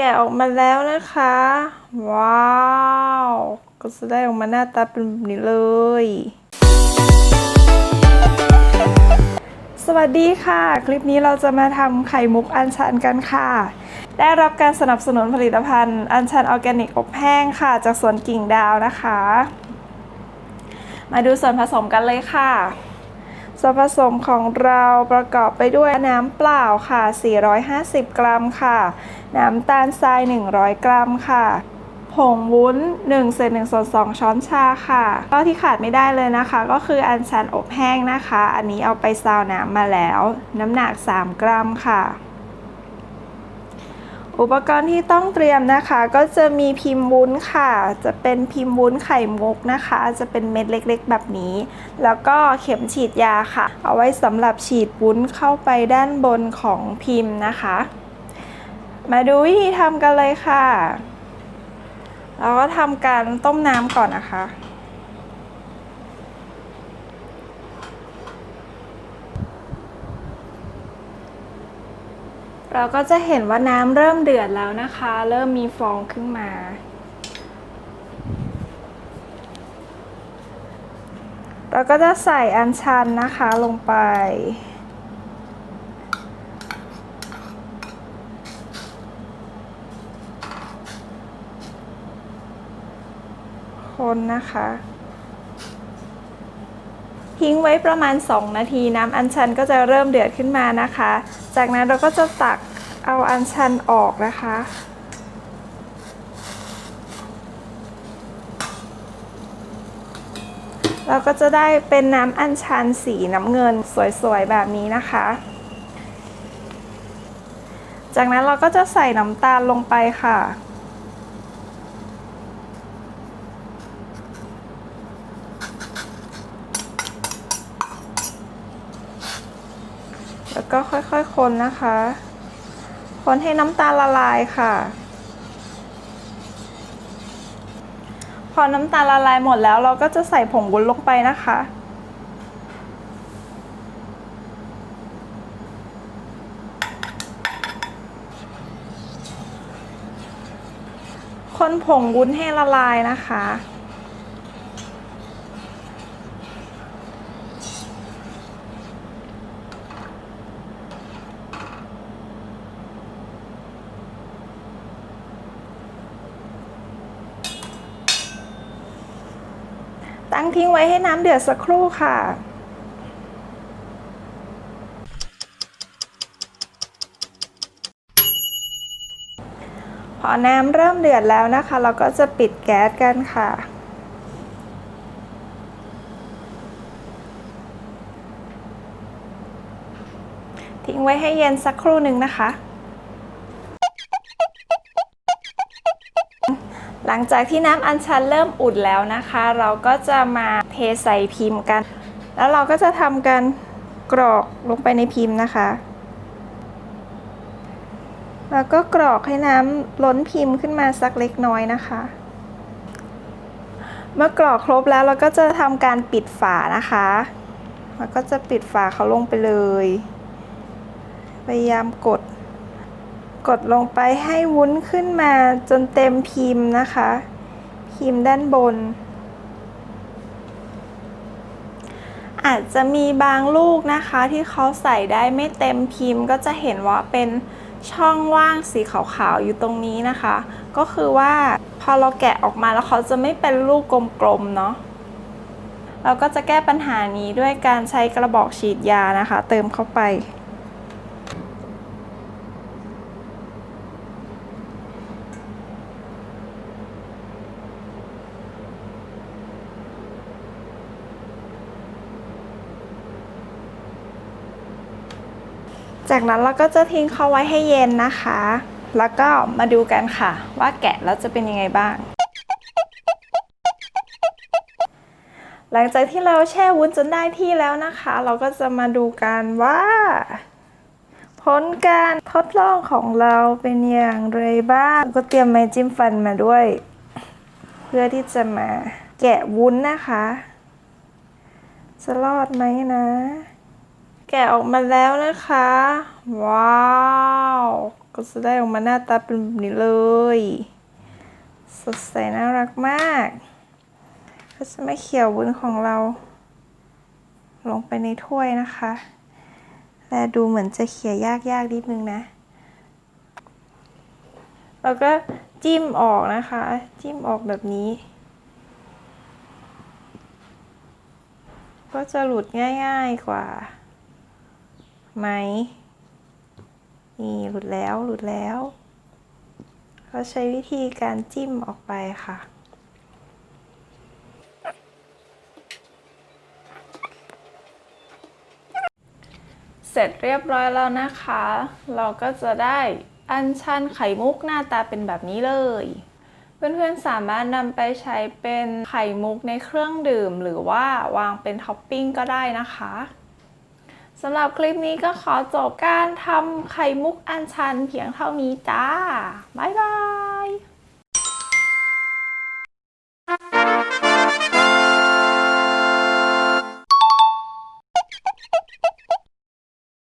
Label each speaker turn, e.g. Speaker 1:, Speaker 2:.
Speaker 1: แกะออกมาแล้วนะคะ ว้าว ก็จะได้ออกมาหน้าตาเป็นแบบนี้เลย สวัสดีค่ะ คลิปนี้เราจะมาทำไข่มุกอัญชันกันค่ะ ได้รับการสนับสนุนผลิตภัณฑ์อัญชันออร์แกนิกอบแห้งค่ะ จากสวนกิ่งดาวนะคะ มาดูส่วนผสมกันเลยค่ะ ส่วนผสมของเราประกอบไปด้วยน้ำเปล่าค่ะ 450 กรัมค่ะ น้ำตาลทราย 100 กรัมค่ะ ผงวุ้น1เศษ1ส่วน2ช้อนชาค่ะก็ที่ขาดไม่ได้เลยนะคะ ก็คืออัญชันอบแห้งนะคะ อันนี้เอาไปซาวน้ำมาแล้ว น้ำหนัก 3 กรัมค่ะ อุปกรณ์ที่ต้องเตรียมนะคะ ก็จะมีพิมพ์วุ้นค่ะ จะเป็นพิมพ์วุ้นไข่มุกนะคะ จะเป็นเม็ดเล็กๆ แบบนี้ แล้วก็เข็มฉีดยาค่ะ เอาไว้สำหรับฉีดวุ้นเข้าไปด้านบนของพิมพ์นะคะ มาดูวิธีทำกันเลยค่ะ เราก็ทำการต้มน้ำก่อนนะคะ เราก็จะเห็นว่าน้ำเริ่มเดือดแล้วนะคะ เริ่มมีฟองขึ้นมา เราก็จะใส่อัญชันนะคะลงไป คนนะคะทิ้งไว้ประมาณ 2 นาทีน้ำอัญชันก็จะเริ่มเดือดขึ้นมานะคะ จากนั้นเราก็จะตัก เอาอัญชันออกนะคะ เราก็จะได้เป็นน้ำอัญชันสีน้ำเงินสวยๆ แบบนี้นะคะ จากนั้นเราก็จะใส่น้ำตาลลงไปค่ะแล้วก็ค่อยๆ คนนะคะ คนให้น้ำตาลละลายค่ะ พอน้ำตาลละลายหมดแล้วเราก็จะใส่ผงวุ้นลงไปนะคะคนผงวุ้นให้ละลายนะคะ ทิ้งไว้ให้น้ำเดือดสักครู่ค่ะ พอน้ำเริ่มเดือดแล้วนะคะ เราก็จะปิดแก๊สกันค่ะทิ้งไว้ให้เย็นสักครู่หนึ่งนะคะ หลังจากที่น้ำอัญชันเริ่มอุ่นแล้วนะคะ เราก็จะมาเทใส่พิมพ์กัน แล้วเราก็จะทำการกรอกลงไปในพิมพ์นะคะ แล้วก็กรอกให้น้ำล้นพิมพ์ขึ้นมาสักเล็กน้อยนะคะ เมื่อกรอกครบแล้วเราก็จะทำการปิดฝานะคะแล้วก็จะปิดฝาเขาลงไปเลย พยายามกด กดลงไปให้วุ้นขึ้นมาจนเต็มพิมพ์นะคะ พิมพ์ด้านบน อาจจะมีบางลูกนะคะที่เขาใส่ได้ไม่เต็มพิมพ์ ก็จะเห็นว่าเป็นช่องว่างสีขาวๆอยู่ตรงนี้นะคะ ก็คือว่าพอเราแกะออกมาแล้วเขาจะไม่เป็นลูกกลมๆเนาะเราก็จะแก้ปัญหานี้ด้วยการใช้กระบอกฉีดยานะคะ เติมเข้าไป จากนั้นเราก็จะทิ้งเขาไว้ให้เย็นนะคะ แล้วก็มาดูกันค่ะ ว่าแกะแล้วจะเป็นยังไงบ้าง หลังจากที่เราแช่วุ้นจนได้ที่แล้วนะคะ เราก็จะมาดูกันว่า ผลการทดลองของเราเป็นอย่างไรบ้าง ก็เตรียมไม้จิ้มฟันมาด้วย เพื่อที่จะมาแกะวุ้นนะคะ จะรอดไหมนะ แกะออกมาแล้วนะคะ ว้าว ก็จะได้ออกมาหน้าตาเป็นแบบนี้เลย สดใสน่ารักมาก ก็จะไม่เขี่ยววุ้นของเรา ลงไปในถ้วยนะคะและดูเหมือนจะเขี่ยยากๆนิดนึงนะ แล้วก็จิ้มออกนะคะ จิ้มออกแบบนี้ ก็จะหลุดง่ายๆกว่า ไหม นี่หลุดแล้วหลุดแล้ว ก็ใช้วิธีการจิ้มออกไปค่ะ เสร็จเรียบร้อยแล้วนะคะ เราก็จะได้อัญชันไข่มุกหน้าตาเป็นแบบนี้เลยเพื่อนๆ สามารถนำไปใช้เป็นไข่มุกในเครื่องดื่ม หรือว่าวางเป็นท็อปปิ้งก็ได้นะคะ สำหรับคลิปนี้ก็ขอจบการทำไข่มุกอันชันเพียงเท่านี้จ้า บ๊ายบาย